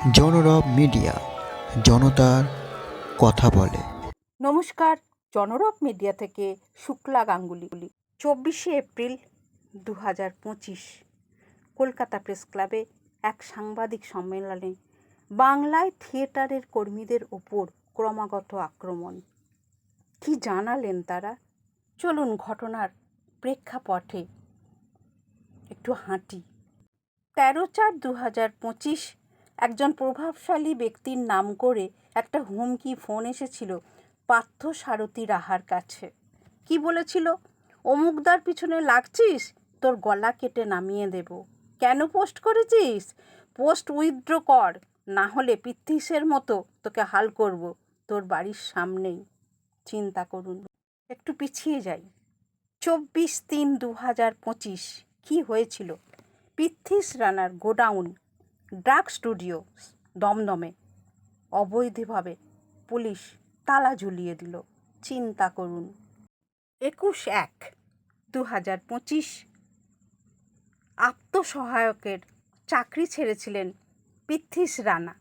জনরব media, জনতার কথা বলে। নমস্কার, জনরব মিডিয়া থেকে শুক্লা গাঙ্গুলি। চব্বিশে এপ্রিল দু হাজার পঁচিশ, কলকাতা প্রেস ক্লাবে এক সাংবাদিক সম্মেলনে বাংলায় থিয়েটারের কর্মীদের ওপর ক্রমাগত আক্রমণ। কি জানালেন তারা? চলুন ঘটনার প্রেক্ষাপটে একটু হাঁটি। তেরো চার দু হাজার পঁচিশ একজন প্রভাবশালী ব্যক্তির নাম করে একটা হুমকি ফোন এসেছিল পার্থ সারথী রাহার কাছে। কি বলেছিল? অমুকদার পিছনে লাগছিস? তোর গলা কেটে নামিয়ে দেব। কেন পোস্ট করেছিস? পোস্ট উইথড্র কর, না হলে পিথিসের মতো তোকে হাল করব, তোর বাড়ির সামনেই। চিন্তা করুন। একটু পিছিয়ে যাই। চব্বিশ তিন দু হাজার পঁচিশ, কী হয়েছিল? পিথিস রানার গোডাউন ড্রাগ স্টুডিও দমদমে। অবৈধভাবে পুলিশ তালা ঝুলিয়ে দিল। চিন্তা করুন। একুশ এক দু হাজার পঁচিশ আত্মসহায়কের চাকরি ছেড়েছিলেন পিথিস রানা।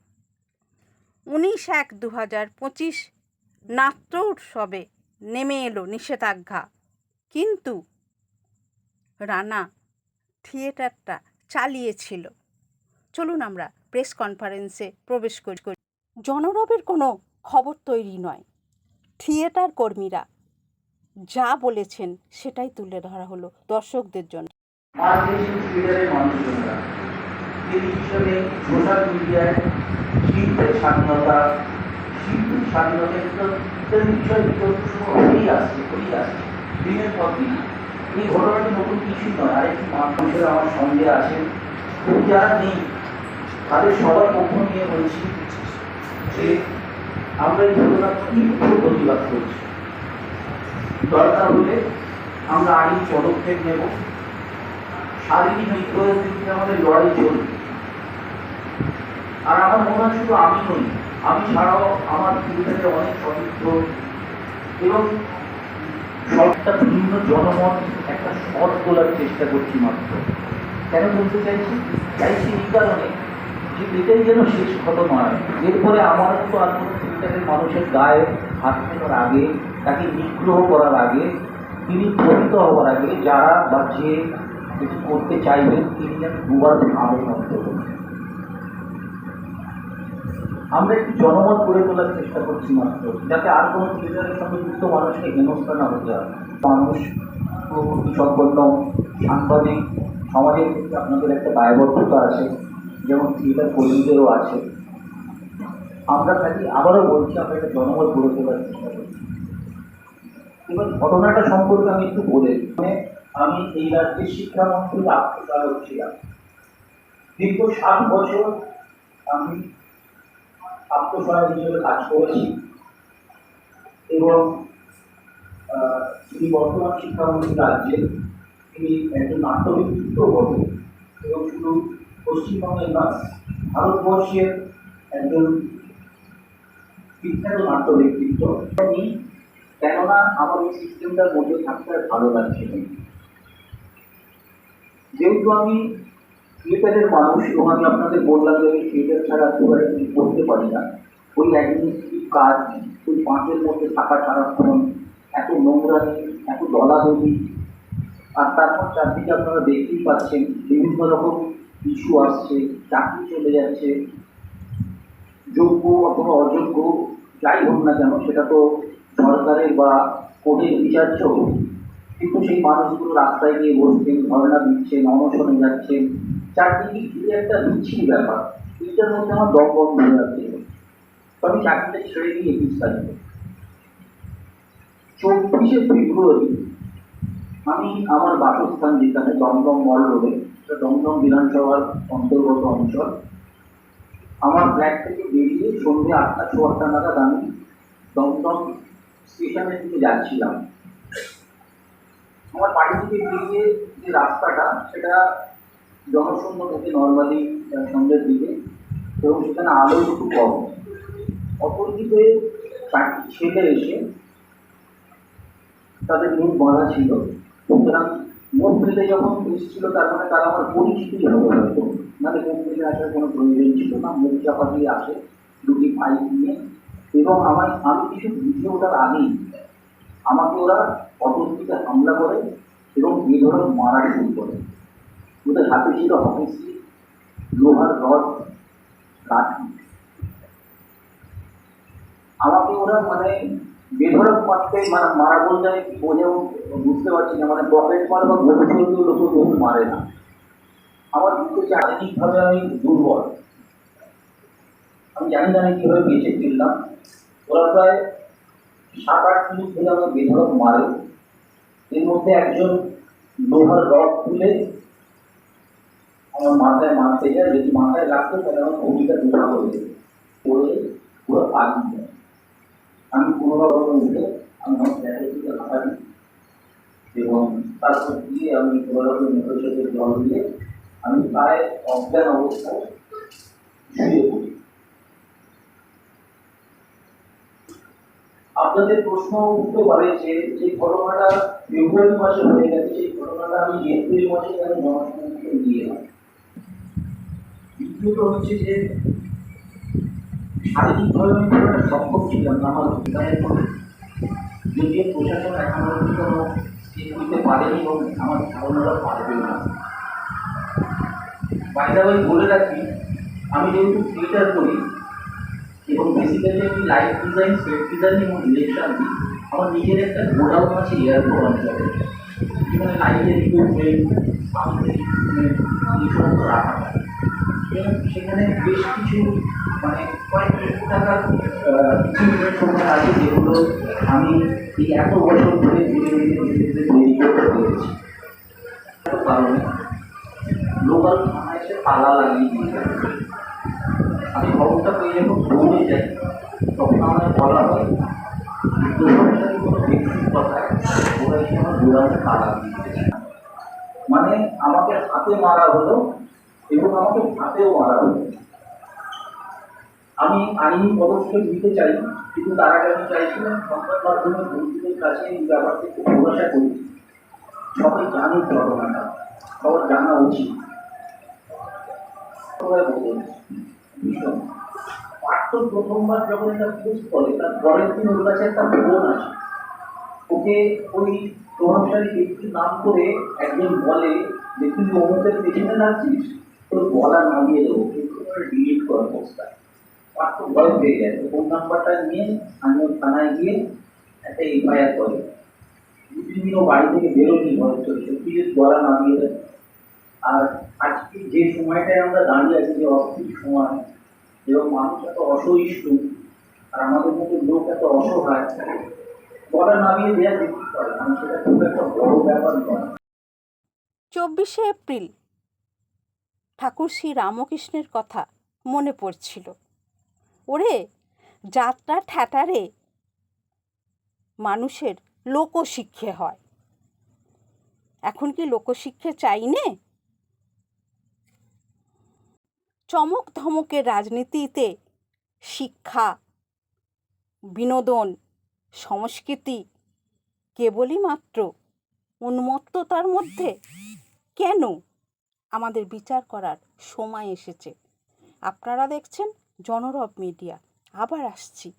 উনিশ এক দু হাজার পঁচিশ নাট্য উৎসবে নেমে এলো নিষেধাজ্ঞা। কিন্তু রানা থিয়েটারটা চালিয়েছিল। চলুন আমরা প্রেস কনফারেন্সে প্রবেশ করি। করি। জনরবের কোনো খবর তৈরি নয়। থিয়েটার কর্মীরা যা বলেছেন সেটাই তুলে ধরা হলো দর্শকদের জন্য। এই ঘটনাটি নতুন কিছুই নয়। আরেকটি মানুষের আমার সঙ্গে এবং যারা নেই তাদের সবার পক্ষ নিয়ে বলছি যে আমরা এই ঘটনার তীব্র প্রতিবাদ করছি। দরকার হলে আমরা আইনি পদক্ষেপ নেব। শারীরিক বিক্রয়ের দিক আমাদের লড়াই চলবে। আর আমার মনে হয় শুধু আমি নই, আমি ছাড়াও আমার পরিবারের অনেক সদস্য এবং সবটা ভিন্ন জনমত একটা সৎ তোলার চেষ্টা করছি মাত্র। কেন বলতে চাইছি? চাইছি এই কারণে এটাই যেন শেষ ঘটনা নয় এরপরে আমার মতো আর কোনো মানুষের গায়ে হাত ফেলার আগে, তাকে নিগ্রহ করার আগে, তিনি প্রকৃত হওয়ার আগে যারা বা যে এটি করতে চাইবেন, তিনি যেন দুবার ভাবেন অন্তত আমরা একটি জনমত গড়ে তোলার চেষ্টা করছি মাত্র, যাতে আর কোনো থিয়েটারের সঙ্গে যুক্ত মানুষকে হেনস্থা না হতে হয়। মানুষ প্রকৃতি সম্পন্ন, সাংবাদিক, সমাজের আপনাদের একটা দায়বদ্ধতা আছে। যেমন থিয়েটার কর্মীদেরও আছে। আমরা খালি আবারও বলছি, আমরা একটা জনমত গড়ে তোলার চেষ্টা করছি। এবার ঘটনাটা সম্পর্কে আমি একটু বলে মানে আমি এই রাজ্যের শিক্ষামন্ত্রীর আত্মসহায়ক ছিলাম। দীর্ঘ সাত বছর আমি আত্মসহায়ক হিসেবে কাজ করেছি এবং যিনি বর্তমান শিক্ষামন্ত্রী রাজ্যে, তিনি একজন নাট্য ব্যক্তিত্ব বটে এবং শুধু পশ্চিমবঙ্গের নয় ভারতবর্ষের একজন বিখ্যাত নাট্য ব্যক্তিত্ব কেননা আমার এই সিস্টেমটার মধ্যে থাকতে ভালো লাগছে যেহেতু আমি থিয়েটারের মানুষ, এবং আমি আপনাদের বললাম যে আমি থিয়েটার ছাড়া একেবারে কিছু করতে পারি না, ওই অ্যাডমিনিস্ট্রেটিভ কাজ, ওই পাঁচের মধ্যে থাকা সারাক্ষণ, এত নোংরামি, এত দলাদলি, আর তারপর চারদিকে আপনারা দেখতেই পাচ্ছেন বিভিন্ন রকম ইস্যু আসছে, চাকরি চলে যাচ্ছে, যোগ্য অথবা অযোগ্য, যাই হোক না কেন, সেটা তো সরকারের বা কোর্টের বিচার্য। কিন্তু সেই মানুষগুলো রাস্তায় গিয়ে বসছেন, ধর্ণা দিচ্ছেন, অনশনে যাচ্ছেন। চারদিকে ঘিরে একটা বিচ্ছিরি ব্যাপার? এইটার মধ্যে আমার দম বন্ধ হয়ে যাচ্ছে তো আমি চাকরিটা ছেড়ে একুশ তারিখে চব্বিশে ফেব্রুয়ারি আমার বাসস্থান যেখানে, দমদম মল রোডে দমদম বিধানসভার অন্তর্গত অঞ্চল। আমার ফ্ল্যাট থেকে বেরিয়ে সন্ধ্যে আটটা আটটা নাগাদ আমি দমদম স্টেশনের দিকে যাচ্ছিলাম। আমার বাড়ি থেকে বেরিয়ে যে রাস্তাটা, সেটা জনশূন্য থাকে নর্মালি সন্ধ্যের দিকে এবং সেখানে আলো একটু কম। অপরদিকে ছেলে এসে তাদের মুখ বাঁধা ছিল। সুতরাং মুখ যখন এসেছিল, তার মানে তারা আমার পরিচিতই হবে হয়তো মানে মুখ আসার কোনো প্রয়োজন ছিল না, মুখ চাপা আসে দুটি পাইপ নিয়ে। এবং আমার আমি কিছু বুঝে ওঠার আগেই আমাকে ওরা অতর্কিতে হামলা করে এবং বেধরক মারা শুরু করে। ওদের হাতে ছিল হকি স্টিক লোহার রড লাঠি আমাকে ওরা মানে বেধরক মারতে মানে মারা বলতে আমি কি বোঝেও বুঝতে পারছি না মানে পকেট মার বা গোল চলতেও লোক বহু মারে না। আমার কিন্তু শারীরিকভাবে আমি দুর্বল। আমি জানি না আমি কীভাবে বেঁচে ফিরলাম। ওরা প্রায় সাত আট মিনিট ধরে আমাকে বেধরক মারে। এর মধ্যে একজন লোহার রড তুলে আমার মাথায় মারতে যায়। যদি মাথায় লাগতো তাহলে আমার ভূমিকা দুটো হয়ে যেত। পড়ে পুরো পালিয়ে যায় আমি আমি দিকে এবং তারপর দিয়ে আমি কোনো রকম জল দিয়ে আমি প্রায় অজ্ঞান অবস্থায় শুয়ে পড়ি আপনাদের প্রশ্ন উঠতে পারে যে যে ঘটনাটা ফেব্রুয়ারি মাসে হয়ে গেছে সেই ঘটনাটা আমি এপ্রিল মাসে কেন জনসংখ্যাকে দিয়ে দ্বিতীয়ত হচ্ছে যে আমি খুব সক্ষম ছিলাম না আমার অধিকারের মধ্যে যদিও প্রশাসন এখন অবধি কোনো স্টেপ নিতে পারেনি এবং আমার ধারণাটা পারবে না। বাইরে ওই বলে রাখি, আমি যেহেতু থিয়েটার করি, এবং বেসিক্যালি আমি লাইট ডিজাইন সেট ডিজাইন এবং ডিরেকশন দিই, আমার নিজের একটা গোডাউন আছে এয়ারপোর্ট অঞ্চলে যেখানে লাইটের ইকুইপমেন্ট ইকুইপমেন্ট এই সমস্ত রাখা হয়। এবং সেখানে বেশ কিছু মানে কয়েক কোটি টাকার সময় আছে যেগুলো আমি এই এত বছর ধরে ধীরে ধীরে ধীরে ধীরে তৈরি করতে পেরেছি কারণে লোকাল থানা এসে তালা লাগিয়ে দিয়ে আমি খবরটা পেয়ে যখন দৌড়ে যাই, তখন আমাদের বলা হয় আমার মানে আমাকে হাতে মারা হলো এবং আমাকে হাতেও মারা হলো আমি আইনি পদক্ষেপ নিতে চাই, কিন্তু তার আগে আমি চাইছিলাম সংবাদ মাধ্যমের বন্ধুদের কাছে এই ব্যাপারটি একটু খোলাসা করি। সবাই জানুক ঘটনাটা, সবার জানা উচিত। পার্থ প্রথমবার যখন এটা পোস্ট করে, তার পরের দিন ওর কাছে একটা ফোন আসে। ওকে ওই প্রভাবশালী ব্যক্তির নাম করে একজন বলে যে, তুই অমুকের পেছনে লাগছিস তোর বলা নামিয়ে দেবো কিন্তু ডিলিট কর পোস্টটা পার্থ ভয় পেয়ে যায়। তো ফোন নাম্বারটা নিয়ে স্থানীয় থানায় গিয়ে একটা এফআইআর করে। দু তিন বাড়ি থেকে বেরোনি ভয় চলছে প্লিজ গলা নামিয়ে দেয় আর আজকে যে সময়টায় আমরা দাঁড়িয়ে আছি, যে অস্থির সময়, এবং মানুষ এত অসহিষ্ণু, আর আমাদের মধ্যে লোক এত অসহায় গলা নামিয়ে দেওয়া যেতে পারে মানে সেটা খুব একটা বড় ব্যাপার নয়। চব্বিশে এপ্রিল ঠাকুর শ্রী রামকৃষ্ণের কথা মনে পড়ছিল। ওরে, যাত্রা ঠ্যাটারে মানুষের লোকশিক্ষে হয়। এখন কি লোকশিক্ষে চাই নে চমক ধমকের রাজনীতিতে শিক্ষা, বিনোদন, সংস্কৃতি কেবলই মাত্র উন্মত্ততার মধ্যে। কেন? আমাদের বিচার করার সময় এসেছে। আপনারা দেখছেন জনরব মিডিয়া। আবার আসছি।